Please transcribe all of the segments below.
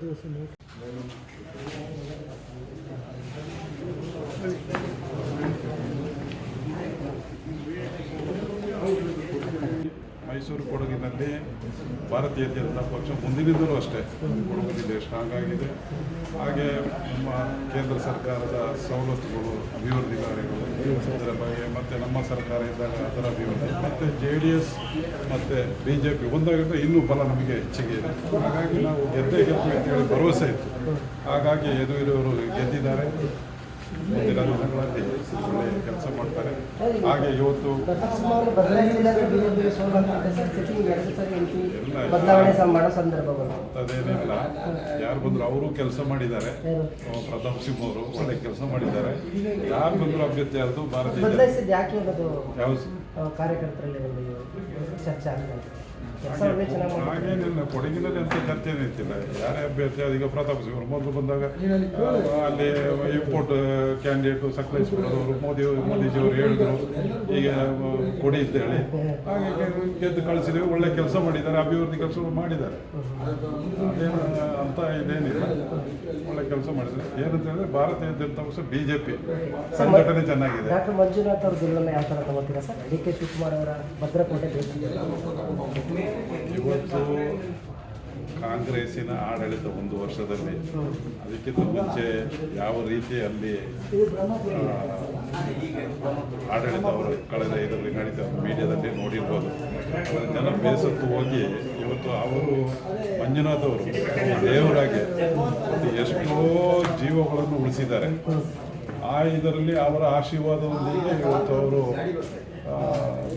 どでそんな ಮೈಸೂರು ಕೊಡಗಿನಲ್ಲಿ ಭಾರತೀಯ ಜನತಾ ಪಕ್ಷ ಮುಂದಿನಿಂದಲೂ ಅಷ್ಟೇ. ಜಿಲ್ಲೆ ಸ್ಟ್ರಾಂಗ್ ಆಗಿದೆ. ಹಾಗೆ ನಮ್ಮ ಕೇಂದ್ರ ಸರ್ಕಾರದ ಸವಲತ್ತುಗಳು, ಅಭಿವೃದ್ಧಿ ಕಾರ್ಯಗಳು, ಅದರ ಬಗ್ಗೆ ಮತ್ತು ನಮ್ಮ ಸರ್ಕಾರ ಇದ್ದಾಗ ಅದರ ಅಭಿವೃದ್ಧಿ, ಮತ್ತು ಜೆ ಡಿ ಎಸ್ ಮತ್ತು ಬಿ ಜೆ ಪಿ ಒಂದಾಗಿದ್ದರೆ ಇನ್ನೂ ಬಲ ನಮಗೆ ಹೆಚ್ಚಿಗೆ ಇದೆ. ಹಾಗಾಗಿ ನಾವು ಗೆದ್ದೇ ಅಂತ ಹೇಳಿ ಭರವಸೆ ಇತ್ತು. ಹಾಗಾಗಿ ಎದುರಿರೋರು ಗೆದ್ದಿದ್ದಾರೆ. ಕೆಲಸ ಮಾಡ್ತಾರೆ ಹಾಗೆ ಇವತ್ತು ಅದೇನಿಲ್ಲ ಯಾರು ಬಂದ್ರು ಅವರು ಕೆಲಸ ಮಾಡಿದ್ದಾರೆ. ಪ್ರತಾಪ್ ಸಿಂಹ ಅವರು ಒಳ್ಳೆ ಕೆಲಸ ಮಾಡಿದ್ದಾರೆ. ಯಾರು ಬಂದ್ರು ಅಭ್ಯರ್ಥಿ ಯಾರ್ದು? ಭಾರತೀಯ. ಹಾಗೇನಿಲ್ಲ. ಕೊಡಗಿನಲ್ಲಿ ಅಂತ ಚರ್ಚೆ ನಿಂತಿಲ್ಲ ಯಾರೇ ಅಭ್ಯರ್ಥಿ ಅದೀಗ ಪ್ರತಾಪ್ ಸಿಂಹ ಅವರು ಮೊದಲು ಬಂದಾಗ ಅಲ್ಲಿ ಇಂಪೋರ್ಟ್ ಕ್ಯಾಂಡಿಡೇಟ್ ಸಕಲೇಶ್ವರದವರು ಮೋದಿ ಮೋದಿಜಿಯವರು ಹೇಳಿದ್ರು ಈಗ ಕೊಡಿ ಅಂತ ಹೇಳಿ ಹಾಗೆ ಗೆದ್ದು ಕಳಿಸಿದ್ವಿ ಒಳ್ಳೆ ಕೆಲಸ ಮಾಡಿದ್ದಾರೆ ಅಭಿವೃದ್ಧಿ ಕೆಲಸ ಮಾಡಿದ್ದಾರೆ. ಅದೇನು ಅಂತ ಇದೇನಿಲ್ಲ. ಒಳ್ಳೆ ಕೆಲಸ ಮಾಡಿದ್ದಾರೆ. ಏನಂತ ಹೇಳಿದ್ರೆ ಭಾರತೀಯ ಜನತಾ ಪಕ್ಷ ಪಿ ಸಂಘಟನೆ ಚೆನ್ನಾಗಿದೆ. ಡಾಕ್ಟರ್ ಮಂಜುನಾಥ್ ಅವ್ರ ಯಾವ ಥರ ತಗೋತೀರಾ ಸರ್? ಡಿ ಕೆ ಶಿವಕುಮಾರ್ ಅವರ ಭದ್ರಕೋಟೆ ಇವತ್ತು ಕಾಂಗ್ರೆಸ್ಸಿನ ಆಡಳಿತ ಒಂದು ವರ್ಷದಲ್ಲಿ ಅದಕ್ಕಿಂತ ಮುಂಚೆ ಯಾವ ರೀತಿ ಅಲ್ಲಿ ಆಡಳಿತ ಅವರು ಕಳೆದ ಇದರಲ್ಲಿ ನಡೀತಾ ಮೀಡಿಯಾದಲ್ಲಿ ನೋಡಿರ್ಬೋದು. ಜನ ಬೇಸತ್ತು ಹೋಗಿ ಇವತ್ತು ಅವರು ಮಂಜುನಾಥ್ ಅವರು ದೇವರಾಗಿ ಎಷ್ಟೋ ಜೀವಗಳನ್ನು ಉಳಿಸಿದ್ದಾರೆ. ಆ ಇದರಲ್ಲಿ ಅವರ ಆಶೀರ್ವಾದದೊಂದಿಗೆ ಇವತ್ತು ಅವರು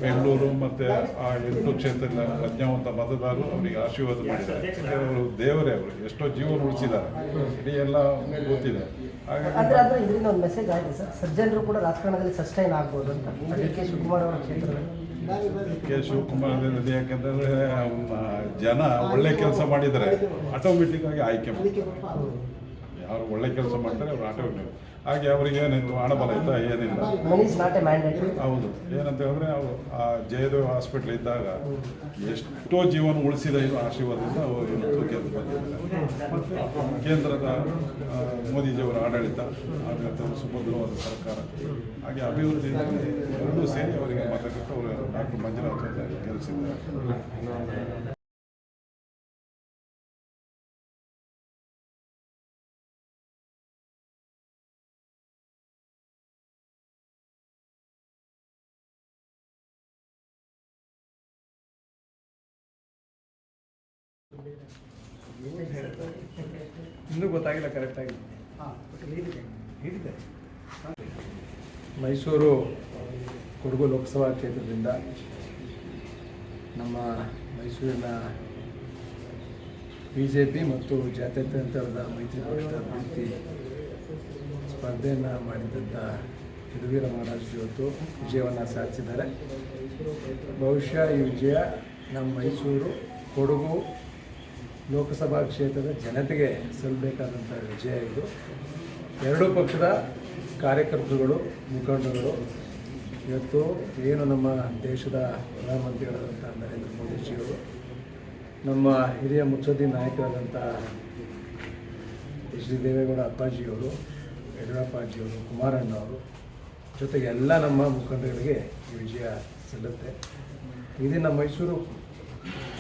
ಬೆಂಗಳೂರು ಮತ್ತು ಆ ಎಂಟು ಕ್ಷೇತ್ರದ ಪ್ರಜ್ಞಾವಂತ ಮತದಾರರು ಅವರಿಗೆ ಆಶೀರ್ವಾದ ಮಾಡಿದ್ದಾರೆ. ಅವರು ದೇವರೇ ಅವರು ಎಷ್ಟೋ ಜೀವನ ಉಳಿಸಿದ್ದಾರೆ. ಇಡೀ ಎಲ್ಲ ಗೊತ್ತಿದೆ. ಅಂದ್ರೆ ಅಂದ್ರೆ ಇದರಿಂದ ಒಂದು ಮೆಸೇಜ್ ಆಗಿದೆ ಸರ್. ಸಜ್ಜನರು ಕೂಡ ರಾಜಕಾರಣದಲ್ಲಿ ಸಸ್ಟೈನ್ ಆಗ್ಬೋದು ಅಂತ. ಡಿ ಕೆ ಶಿವಕುಮಾರ್ ಅವರ ಕ್ಷೇತ್ರದಲ್ಲಿ. ಕೆ ಶಿವಕುಮಾರ್ ಯಾಕೆಂದರೆ ಜನ ಒಳ್ಳೆ ಕೆಲಸ ಮಾಡಿದರೆ ಆಟೋಮೆಟಿಕ್ ಆಗಿ ಆಯ್ಕೆ ಮಾಡಿ ಯಾರು ಒಳ್ಳೆ ಕೆಲಸ ಮಾಡ್ತಾರೆ ಅವ್ರು ಆಟೋಮೆಟಿಕ್ ಹಾಗೆ ಅವರಿಗೆ ಏನಿಲ್ಲ ಹಣಬಲ ಇತ್ತ? ಏನಿಲ್ಲ. ಹೌದು. ಏನಂತ ಹೇಳಿದ್ರೆ ಅವರು ಆ ಜಯದೇವ ಹಾಸ್ಪಿಟ್ಲ್ ಇದ್ದಾಗ ಎಷ್ಟೋ ಜೀವನ ಉಳಿಸಿದ ಇದು ಆಶೀರ್ವಾದದಿಂದ ಅವರು ಇವತ್ತು ಗೆದ್ದು ಬಂದಿದ್ದಾರೆ. ಕೇಂದ್ರದ ಮೋದಿಜಿಯವರ ಆಡಳಿತ ಆಡಳಿತ ಸುಭದ್ರವಾದ ಸರ್ಕಾರ. ಹಾಗೆ ಅಭಿವೃದ್ಧಿ ಎರಡೂ ಸೇರಿ ಅವರಿಗೆ ಮತ ಕೊಟ್ಟು ಅವರು ಡಾಕ್ಟರ್ ಮಂಜುನಾಥ್ ಗೆಲ್ಲಿಸಿದ್ದಾರೆ ಇನ್ನೂ ಗೊತ್ತಾಗಿಲ್ಲ ಕರೆಕ್ಟಾಗಿ ಮೈಸೂರು ಕೊಡಗು ಲೋಕಸಭಾ ಕ್ಷೇತ್ರದಿಂದ ನಮ್ಮ ಮೈಸೂರಿನ ಬಿ ಜೆ ಪಿ ಮತ್ತು ಜಾತ್ಯತೀತರದ ಮೈತ್ರಿ ಪಕ್ಷದ ಅಭ್ಯರ್ಥಿ ಸ್ಪರ್ಧೆಯನ್ನು ಮಾಡಿದಂಥ ಯದುವೀರ ಮಹಾರಾಜ್ ಇವತ್ತು ವಿಜಯವನ್ನು ಸಾಧಿಸಿದ್ದಾರೆ. ಬಹುಶಃ ಈ ವಿಜಯ ನಮ್ಮ ಮೈಸೂರು ಕೊಡಗು ಲೋಕಸಭಾ ಕ್ಷೇತ್ರದ ಜನತೆಗೆ ಸಲ್ಲಬೇಕಾದಂಥ ವಿಜಯ ಇದು. ಎರಡೂ ಪಕ್ಷದ ಕಾರ್ಯಕರ್ತರುಗಳು, ಮುಖಂಡರುಗಳು, ಇವತ್ತು ಏನು ನಮ್ಮ ದೇಶದ ಪ್ರಧಾನಮಂತ್ರಿಗಳಾದಂಥ ನರೇಂದ್ರ ಮೋದಿಜಿಯವರು, ನಮ್ಮ ಹಿರಿಯ ಮುತ್ಸದ್ದಿ ನಾಯಕರಾದಂಥ ಎಚ್ ಡಿ ದೇವೇಗೌಡ ಅಪ್ಪಾಜಿಯವರು ಯಡಿಯೂರಪ್ಪಾಜಿಯವರು ಕುಮಾರಣ್ಣವರು, ಜೊತೆಗೆ ಎಲ್ಲ ನಮ್ಮ ಮುಖಂಡಗಳಿಗೆ ಈ ವಿಜಯ ಸಲ್ಲುತ್ತೆ. ಇದನ್ನು ಮೈಸೂರು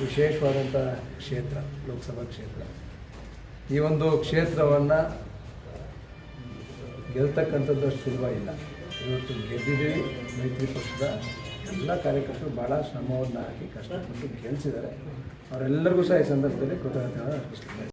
ವಿಶೇಷವಾದಂಥ ಕ್ಷೇತ್ರ, ಲೋಕಸಭಾ ಕ್ಷೇತ್ರ. ಈ ಒಂದು ಕ್ಷೇತ್ರವನ್ನು ಗೆಲ್ತಕ್ಕಂಥದ್ದು ಅಷ್ಟು ಸುಲಭ ಇಲ್ಲ. ಇವತ್ತು ಗೆದ್ದಿದ್ದೀವಿ, ಮೈತ್ರಿ ಪಕ್ಷದ ಎಲ್ಲ ಕಾರ್ಯಕರ್ತರು ಭಾಳ ಶ್ರಮವನ್ನು ಹಾಕಿ ಕಷ್ಟಪಟ್ಟು ಗೆಲ್ಲಿಸಿದ್ದಾರೆ ಅವರೆಲ್ಲರಿಗೂ ಸಹ ಈ ಸಂದರ್ಭದಲ್ಲಿ ಕೃತಜ್ಞತೆ ಅರ್ಪಿಸ್ತಾರೆ